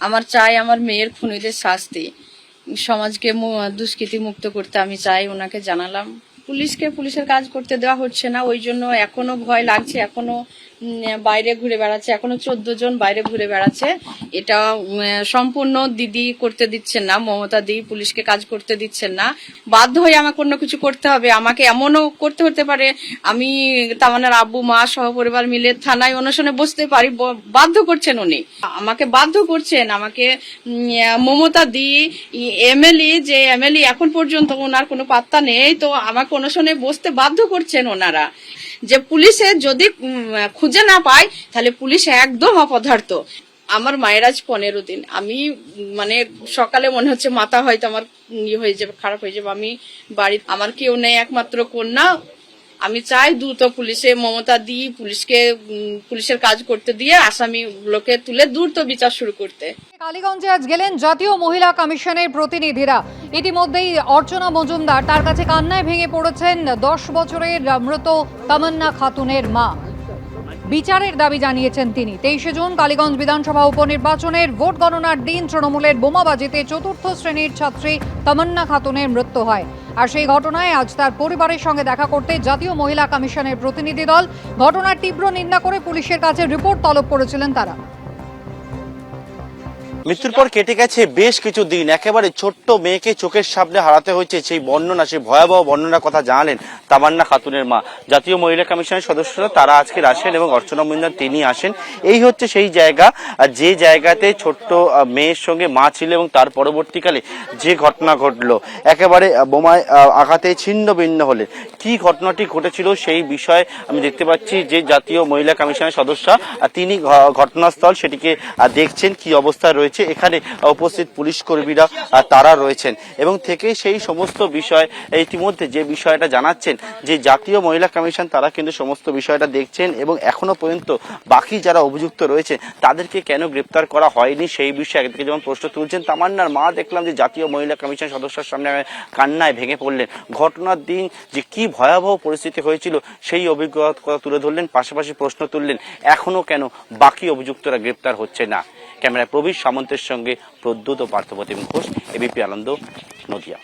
আমার চাই আমার মেয়ের খুনিদের শাস্তি। সমাজকে দুষ্কৃতি মুক্ত করতে আমি চাই ওনাকে জানালাম। পুলিশকে পুলিশের কাজ করতে দেওয়া হচ্ছে না, ওই জন্য এখনও ভয় লাগছে, এখনও বাইরে ঘুরে বেড়াচ্ছে, এখনও চোদ্দ জন বাইরে ঘুরে বেড়াচ্ছে। এটা সম্পূর্ণ দিদি করতে দিচ্ছেন না, মমতা দি পুলিশকে কাজ করতে দিচ্ছেন না। বাধ্য হয়ে আমাকে অন্য কিছু করতে হবে, আমাকে এমনও করতে হতে পারে, আমি তামান্নার আব্বু, মা সহপরিবার মিলে থানায় অনশনে বসতে পারি বাধ্য করছেন উনি। আমাকে বাধ্য করছেন, আমাকে মমতা দি, এমএলএ, যে এমএলএ এখন পর্যন্ত ওনার কোনো পাত্তা নেই, তো আমাকে অনশনে বসতে বাধ্য করছেন ওনারা। যে পুলিশে যদি খুঁজে না পায়, তাহলে পুলিশ একদম অপদার্থ। আমার মায়ের আজ পনেরো দিন। আমি মানে সকালে মনে হচ্ছে মাথা হয়তো আমার ইয়ে হয়ে যাবে, খারাপ হয়ে যাবে। আমি বাড়ি আমার কেউ নেই, একমাত্র কন্যা। আমি চাই দ্রুত পুলিশে, মমতা দিই পুলিশকে পুলিশের কাজ করতে দিয়ে আসামি আসামিগুলোকে তুলে দ্রুত বিচার শুরু করতে। কালীগঞ্জে আজ গেলেন জাতীয় মহিলা কমিশনের প্রতিনিধিরা। ইতিমধ্যেই অর্চনা মজুমদার তার কাছে কান্নায় ভেঙে পড়েছেন দশ বছরের মৃত তামান্না খাতুনের মা। বিচারের দাবি জানিয়েছেন তিনি। তেইশে জুন কালীগঞ্জ বিধানসভা উপনির্বাচনের ভোট গণনার দিন তৃণমূলের বোমাবাজিতে চতুর্থ শ্রেণির ছাত্রী তামান্না খাতুনের মৃত্যু হয়। আর সেই ঘটনায় আজ তার পরিবারের সঙ্গে দেখা করতে জাতীয় মহিলা কমিশনের প্রতিনিধি দল ঘটনার তীব্র নিন্দা করে পুলিশের কাছে রিপোর্ট তলব করেছিলেন তারা। মৃত্যুর পর কেটে গেছে বেশ কিছু দিন। একেবারে ছোট্ট মেয়েকে চোখের সামনে হারাতে হয়েছে সেই বর্ণনা, সেই ভয়াবহ বর্ণনার কথা জানালেন তামান্না খাতুনের মা। জাতীয় মহিলা কমিশনের সদস্যরা তারা আজকে আসেন এবং অর্চনা মন্দির তিনি আসেন। এই হচ্ছে সেই জায়গা যে জায়গাতে ছোট্ট মেয়ের সঙ্গে মা ছিল এবং তার পরবর্তীকালে যে ঘটনা ঘটলো, একেবারে বোমায় আঘাতে ছিন্ন ভিন্ন হলেন। কি ঘটনাটি ঘটেছিল সেই বিষয়ে আমি দেখতে পাচ্ছি যে জাতীয় মহিলা কমিশনের সদস্য তিনি ঘটনাস্থল সেটিকে দেখছেন কি অবস্থায় রয়েছে। এখানে উপস্থিত পুলিশ কর্মীরা তারা রয়েছেন। এবং থেকে সেই সমস্ত বিষয়, ইতিমধ্যে যে বিষয়টা জানাচ্ছেন, যে জাতীয় মহিলা কমিশন, তারা কিন্তু সমস্ত বিষয়টা দেখছেন এবং এখনও পর্যন্ত বাকি যারা অভিযুক্ত রয়েছে তাদেরকে কেন গ্রেপ্তার করা হয়নি সেই বিষয়ে একদিকে যেমন প্রশ্ন তুলছেন, তামান্নার মা দেখলাম যে জাতীয় মহিলা কমিশন সদস্যের সামনে কান্নায় ভেঙে পড়লেন। ঘটনার দিন যে কি ভয়াবহ পরিস্থিতি হয়েছিল, সেই অভিজ্ঞতা তুলে ধরলেন, পাশাপাশি প্রশ্ন তুললেন, এখনও কেন বাকি অভিযুক্তরা গ্রেপ্তার হচ্ছে না? ক্যামেরায় প্রবীর সামন্তের সঙ্গে প্রদ্যুত পার্থপ্রতিম ঘোষ, এবিপি আনন্দ, নদিয়া।